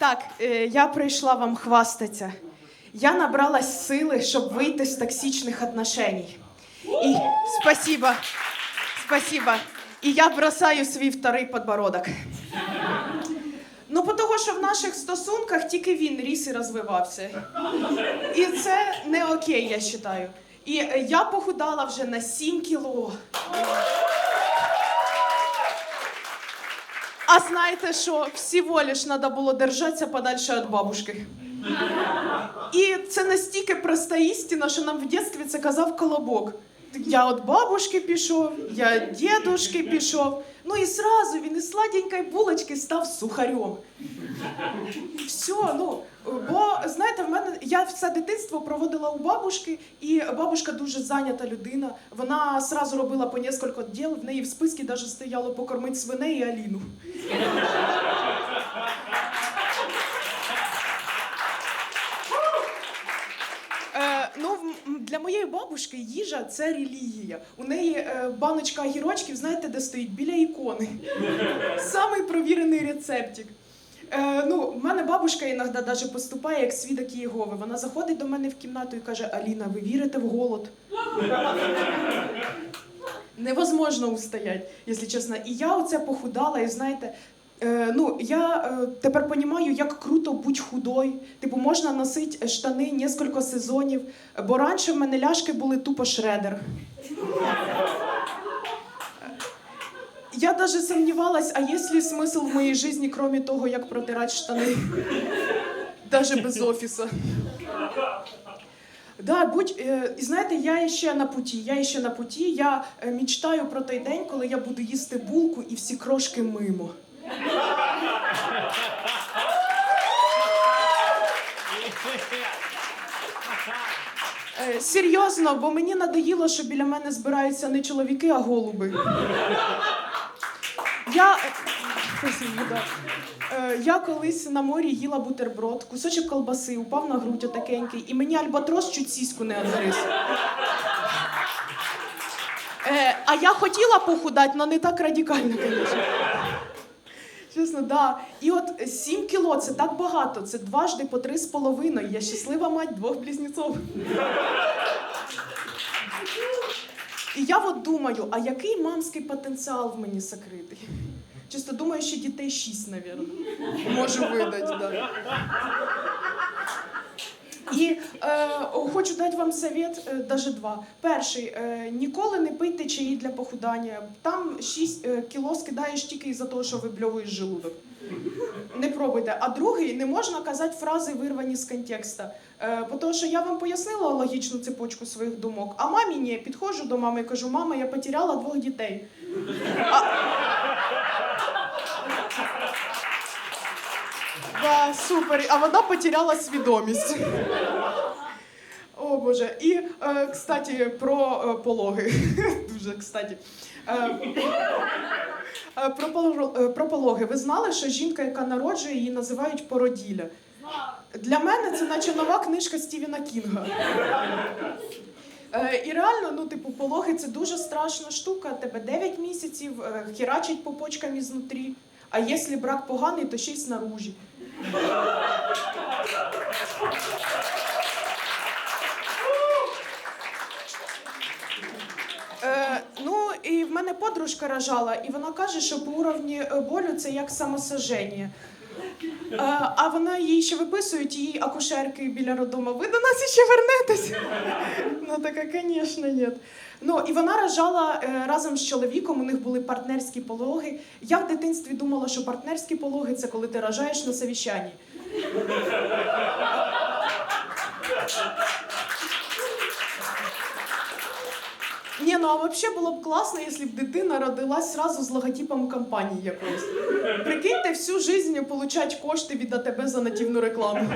Так, е, я прийшла вам хвастатися. Я набралась сили, щоб вийти з токсичних отношений. І спасибо, спасибо. І я бросаю свій вторий подбородок. Ну, по того, що в наших стосунках тільки він ріс і розвивався. І це не окей, я вважаю. І я похудала вже на 7 кіло. А знаєте що? Всього лиш треба було держатися подальше від бабушки. І це настільки проста істина, що нам в дитинстві це казав колобок. Я від бабушки пішов, я дідушки пішов. Ну і сразу він із сладенької булочки став сухарем. Все, ну, бо знаєте, в мене я все дитинство проводила у бабушки, і бабушка дуже зайнята людина. Вона сразу робила по кілька діл, в неї в списку навіть стояло покормити свиней і Аліну. Е, ну, для моєї бабушки їжа це релігія. У неї е, баночка огірочків, знаєте, де стоїть? Біля ікони. Самий провірений рецептик. Е, ну, в мене бабушка іноді даже поступає як свідок Єгови. Вона заходить до мене в кімнату і каже: Аліна, ви вірите в голод? Невозможно устоять, якщо чесно. І я оце похудала, і знаєте. Е, ну, я е, тепер розумію, як круто бути худой. Типу, можна носити штани кілька сезонів, бо раніше в мене ляшки були тупо шредер. Я даже сомневалась, а есть ли смысл в моей жизни, кроме того, як протирати штани? Даже без офіса. Да, будь, е, і знаєте, я ще на путі, я ще на путі. Я е, мечтаю про той день, коли я буду їсти булку і всі крошки мимо. Серйозно, бо мені надоїло, що біля мене збираються не чоловіки, а голуби. Я, е. Е, я колись на морі їла бутерброд, кусочок колбаси, упав на грудь отакенький, і мені альбатрос чуть сіську не відгриз. Е, а я хотіла похудати, але не так радикально, звісно. Чесно, да. І от 7 кіло це так багато. Це дважди по три з половиною. Я щаслива мать двох близнеців. І я от думаю, а який мамський потенціал в мені сокритий? Чисто думаю, що дітей шість, мабуть. Можу видати, да. І е, хочу дати вам совет, е, даже два. Перший, е, ніколи не пийте чаї для похудання. Там 6 е, кіло скидаєш тільки із-за того, що вибльовуєш желудок. Не пробуйте. А другий, не можна казати фрази, вирвані з контексту. Е, тому що я вам пояснила логічну цепочку своїх думок, а мамі ні, підходжу до мами і кажу, мама, я потеряла двох дітей. Да, супер. А вона потеряла свідомість. О Боже. І, е, кстати, про е, пологи. Дуже кстати. Е, е, про, поло- про пологи. Ви знали, що жінка, яка народжує, її називають породіля? Для мене це наче нова книжка Стівена Кінга. І реально, ну, типу, пологи це дуже страшна штука. Тебе 9 місяців, е, херачить по почкам ізнутрі. А якщо брак поганий, то ще й снаружі. Е, ну, і в мене подружка рожала, і вона каже, що по уровні е, болю це як самосожження. Е, а вона їй ще виписують, її акушерки біля роддому. Ви до нас ще вернетесь? Ну, така, звісно, ні. Ну, і вона рожала е, разом з чоловіком, у них були партнерські пологи. Я в дитинстві думала, що партнерські пологи це коли ти рожаєш на совіщанні. Ні, ну а взагалі було б класно, якщо б дитина родилась сразу з логотипом компанії якоїсь. Прикиньте, всю життя получать кошти від АТБ за нативну рекламу.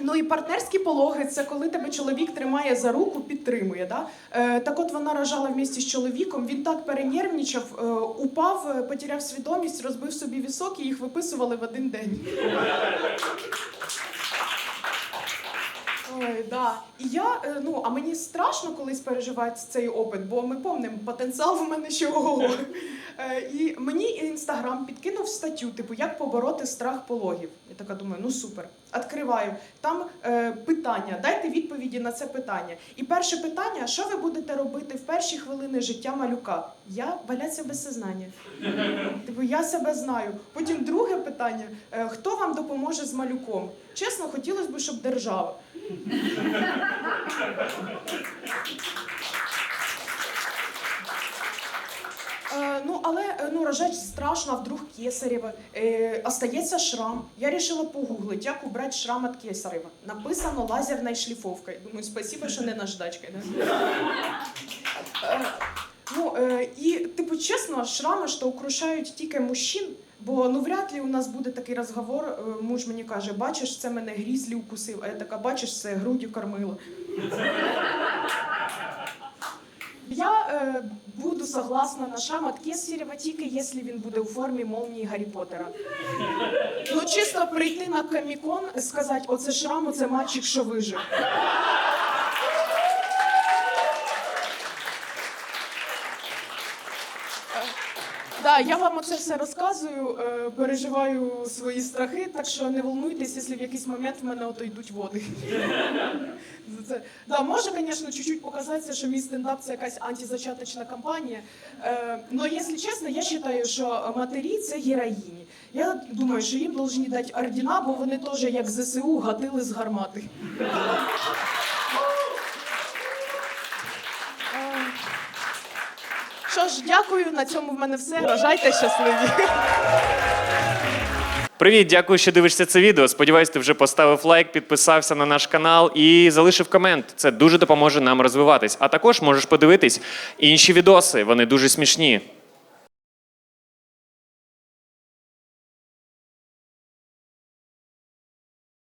Ну і партнерські пологи це коли тебе чоловік тримає за руку, підтримує. Да? Е, так от вона рожала в місті з чоловіком, він так перенервничав, е, упав, е, потеряв свідомість, розбив собі вісок і їх виписували в один день. Ой, да. І я, е, ну, а мені страшно колись переживати цей опит, бо ми помним потенціал в мене ще ого. Е, І мені інстаграм підкинув статтю, типу, як побороти страх пологів. Я така думаю, ну супер. Відкриваю. Там е, питання, дайте відповіді на це питання. І перше питання: що ви будете робити в перші хвилини життя малюка? Я валяться без сознання. Типу, я себе знаю. Потім друге питання: е, хто вам допоможе з малюком? Чесно, хотілося б, щоб держава. Е, ну, але е, ну, рожать страшно, вдруг кесарева. Е, остається шрам. Я вирішила погуглити, як убрати шрам від кесарева. Написано лазерною шліфовкою. Думаю, спасибо, що не наждачкою. Да? Е, ну, е, і, типу, чесно, шрами що украшають тільки мужчин, бо ну вряд ли у нас буде такий розговор. е, Муж мені каже, бачиш, це мене грізлі укусив, а я така, бачиш, це грудю кормила. Я е, буду согласна на шамат Кесарева тільки якщо він буде у формі молнії Гаррі Поттера. Ну чисто прийти на комікон, сказати, оце шрам, оце мальчик, що вижив. Да, я вам оце все розказую, е, переживаю свої страхи, так що не волнуйтесь, якщо в якийсь момент в мене ото йдуть води. Це, да, може, звісно, чуть-чуть показатися, що мій стендап це якась антизачаточна кампанія. Е, якщо чесно, я вважаю, що матері це героїні. Я думаю, що їм повинні дати ордена, бо вони теж, як ЗСУ, гатили з гармати. Що ж, дякую. На цьому в мене все. Рожайте щасливі. Привіт, дякую, що дивишся це відео. Сподіваюсь, ти вже поставив лайк, підписався на наш канал і залишив комент. Це дуже допоможе нам розвиватись. А також можеш подивитись інші відоси. Вони дуже смішні.